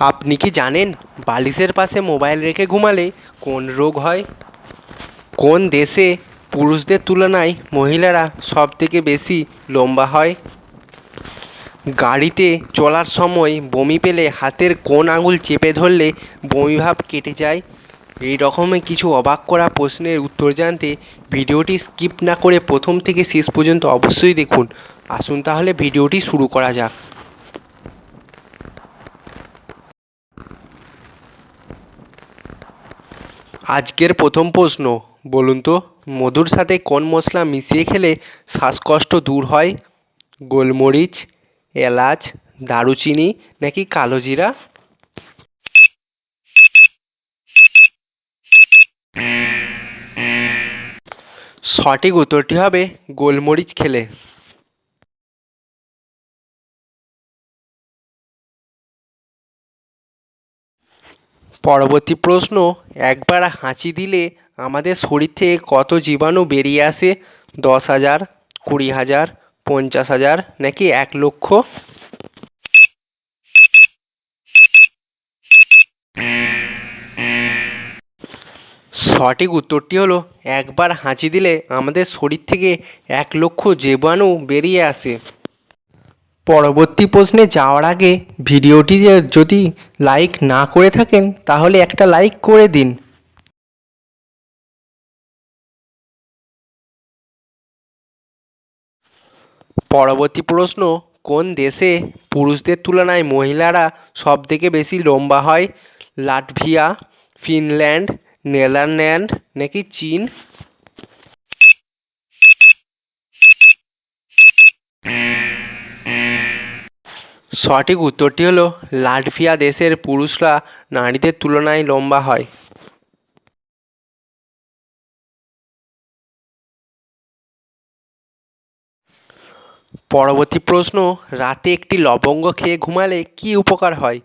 আপনি কি জানেন বালিশের পাশে মোবাইল রেখে ঘুমালে কোন রোগ হয়? কোন দেশে পুরুষদের তুলনায় মহিলারা সব থেকে বেশি লম্বা হয়? গাড়িতে চলার সময় বমি পেলে হাতের কোন আঙুল চেপে ধরলে বমিভাব কেটে যায়? এই রকমের কিছু অবাক করা প্রশ্নের উত্তর জানতে ভিডিওটি স্কিপ না করে প্রথম থেকে শেষ পর্যন্ত অবশ্যই দেখুন। আসুন তাহলে ভিডিওটি শুরু করা যাক। আজকের প্রথম প্রশ্ন, বলুন তো, মধুর সাথে কোন মশলা মিশিয়ে খেলে শ্বাসকষ্ট দূর হয়? গোলমরিচ, এলাচ, দারুচিনি নাকি কালো জিরা? সঠিক উত্তরটি হবে গোলমরিচ খেলে। পরবর্তী প্রশ্ন, একবার হাঁচি দিলে আমাদের শরীর থেকে কত জীবাণু বেরিয়ে আসে? দশ হাজার, কুড়ি হাজার, পঞ্চাশ হাজার, নাকি এক লক্ষ? সঠিক উত্তরটি হলো, একবার হাঁচি দিলে আমাদের শরীর থেকে এক লক্ষ জীবাণু বেরিয়ে আসে। পরবর্তী প্রশ্নে যাওয়ার আগে ভিডিওটি যদি লাইক না করে থাকেন, তাহলে একটা লাইক করে দিন। পরবর্তী প্রশ্ন, কোন দেশে পুরুষদের তুলনায় মহিলারা সব থেকে বেশি লম্বা হয়? লাটভিয়া, ফিনল্যান্ড, নেদারল্যান্ড নাকি চীন? সঠিক উত্তরটি হলো, লাটভিয়া দেশের পুরুষরা নারীদের তুলনায় লম্বা হয়। পরবর্তী প্রশ্ন, রাতে একটি লবঙ্গ খেয়ে ঘুমালে কী উপকার হয়?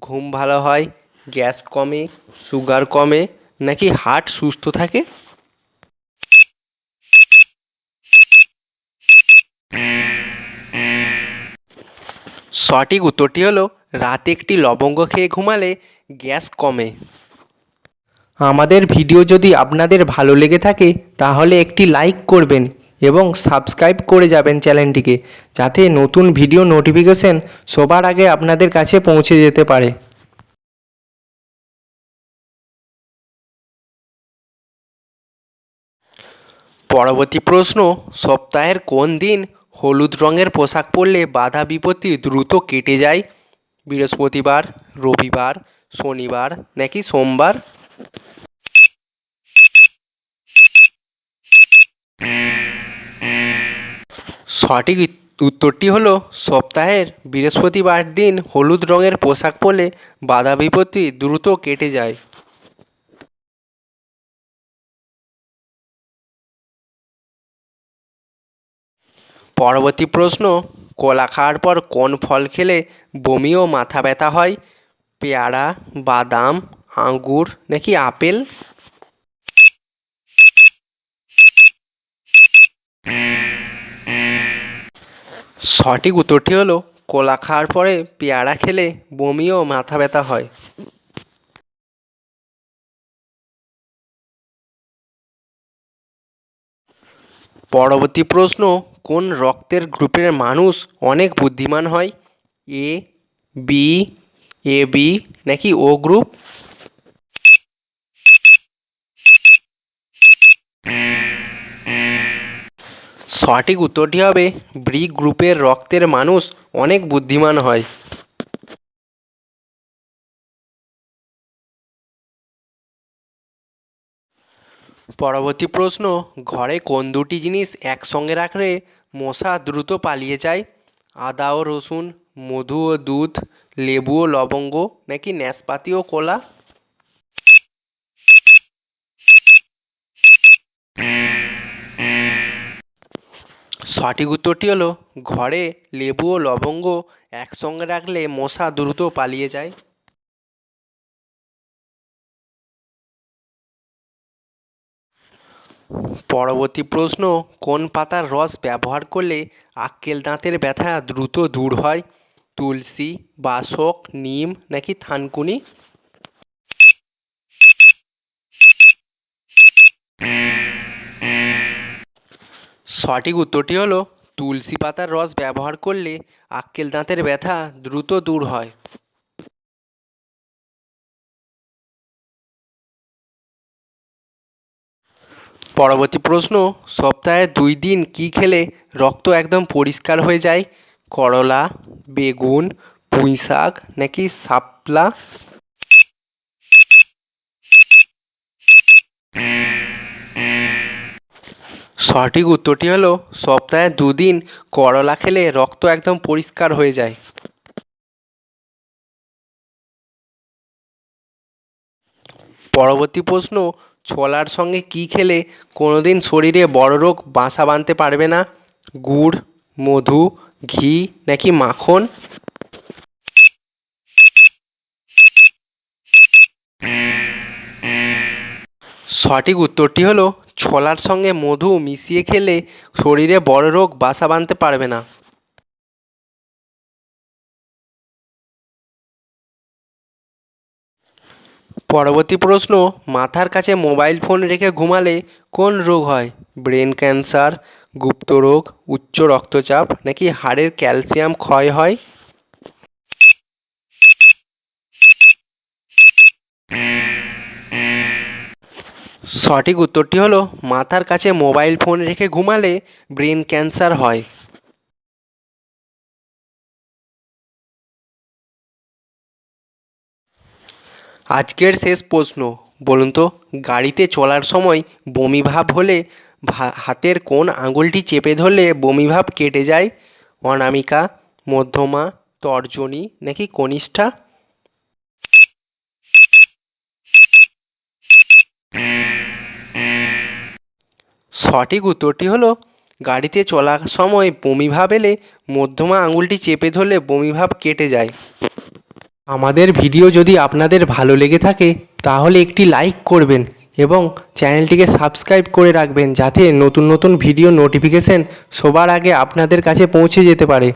ঘুম ভালো হয়, গ্যাস কমে, সুগার কমে, নাকি হার্ট সুস্থ থাকে? সঠিক উত্তরটি হলো, রাতে একটি লবঙ্গ খেয়ে ঘুমালে গ্যাস কমে। আমাদের ভিডিও যদি আপনাদের ভালো লেগে থাকে, তাহলে একটি লাইক করবেন এবং সাবস্ক্রাইব করে যাবেন চ্যানেলটিকে, যাতে নতুন ভিডিও নোটিফিকেশন সবার আগে আপনাদের কাছে পৌঁছে যেতে পারে। পরবর্তী প্রশ্ন, সপ্তাহের কোন দিন হলুদ রঙের পোশাক পরলে বাধা বিপত্তি দ্রুত কেটে যায়। বৃহস্পতিবার, রবিবার, শনিবার নাকি সোমবার? সঠিক উত্তরটি হলো সপ্তাহের বৃহস্পতিবার দিন হলুদ রঙের পোশাক পরলে বাধা বিপত্তি দ্রুত কেটে যায়। পরবর্তী প্রশ্ন, কলা খাওয়ার পর কোন ফল খেলে বমি ও মাথা ব্যথা হয়? পেয়ারা, বাদাম, আঙ্গুর নাকি আপেল? সঠিক উত্তরটি হলো, কলা খাওয়ার পরে পেয়ারা খেলে বমি ও মাথা ব্যথা হয়। পরবর্তী প্রশ্ন কোন রক্তের গ্রুপের মানুষ অনেক বুদ্ধিমান হয়? এ বি এ বি নাকি ও গ্রুপ সঠিক উত্তরটি হবে ব্রি গ্রুপের রক্তের মানুষ অনেক বুদ্ধিমান হয়। পরবর্তী প্রশ্ন, ঘরে কোন দুটি জিনিস একসঙ্গে রাখলে মশা দ্রুত পালিয়ে যায়। আদা ও রসুন, মধু ও দুধ, লেবু ও লবঙ্গ, নাকি নাশপাতি ও কলা? সঠিক উত্তরটি হলো, ঘরে লেবু ও লবঙ্গ একসঙ্গে রাখলে মশা দ্রুত পালিয়ে যায়। পরবর্তী প্রশ্ন, কোন পাতার রস ব্যবহার করলে আক্কেল দাঁতের ব্যথা দ্রুত দূর হয়? তুলসী, বাসক, নিম নাকি থানকুনি? সঠিক উত্তরটি হলো, তুলসী পাতার রস ব্যবহার করলে আক্কেল দাঁতের ব্যথা দ্রুত দূর হয়। পরবর্তী প্রশ্ন, সপ্তাহে দুই দিন কি খেলে রক্ত একদম পরিষ্কার হয়ে যায়? করলা, বেগুন, পুঁই শাক নাকি শাপলা? সঠিক উত্তরটি হলো, সপ্তাহে দুদিন করলা খেলে রক্ত একদম পরিষ্কার হয়ে যায়। পরবর্তী প্রশ্ন ছোলার সঙ্গে কি খেলে কোনোদিন শরীরে বড় রোগ বাসা বাঁধতে পারবে না? গুড়, মধু, ঘি নাকি মাখন? সঠিক উত্তরটি হলো, ছোলার সঙ্গে মধু মিশিয়ে খেলে শরীরে বড় রোগ বাসা বাঁধতে পারবে না। পরবর্তী প্রশ্ন, মাথার কাছে মোবাইল ফোন রেখে ঘুমালে কোন রোগ হয়? ব্রেন ক্যান্সার, গুপ্ত রোগ, উচ্চ রক্তচাপ, নাকি হাড়ের ক্যালসিয়াম ক্ষয় হয়? সঠিক উত্তরটি হলো, মাথার কাছে মোবাইল ফোন রেখে ঘুমালে ব্রেন ক্যান্সার হয়। আজকের শেষ প্রশ্ন, বলুন তো, গাড়িতে চলার সময় বমি ভাব হলে হাতের কোন আঙুলটি চেপে ধরলে বমি ভাব কেটে যায়? অনামিকা, মধ্যমা, তর্জনী নাকি কনিষ্ঠা? সঠিক উত্তরটি হলো, গাড়িতে চলার সময় বমি ভাব এলে মধ্যমা আঙুলটি চেপে ধরলে বমি ভাব কেটে যায়। আমাদের ভিডিও যদি আপনাদের ভালো লেগে থাকে, তাহলে একটি লাইক করবেন এবং চ্যানেলটিকে সাবস্ক্রাইব করে রাখবেন, যাতে নতুন নতুন ভিডিও নোটিফিকেশন সবার আগে আপনাদের কাছে পৌঁছে যেতে পারে।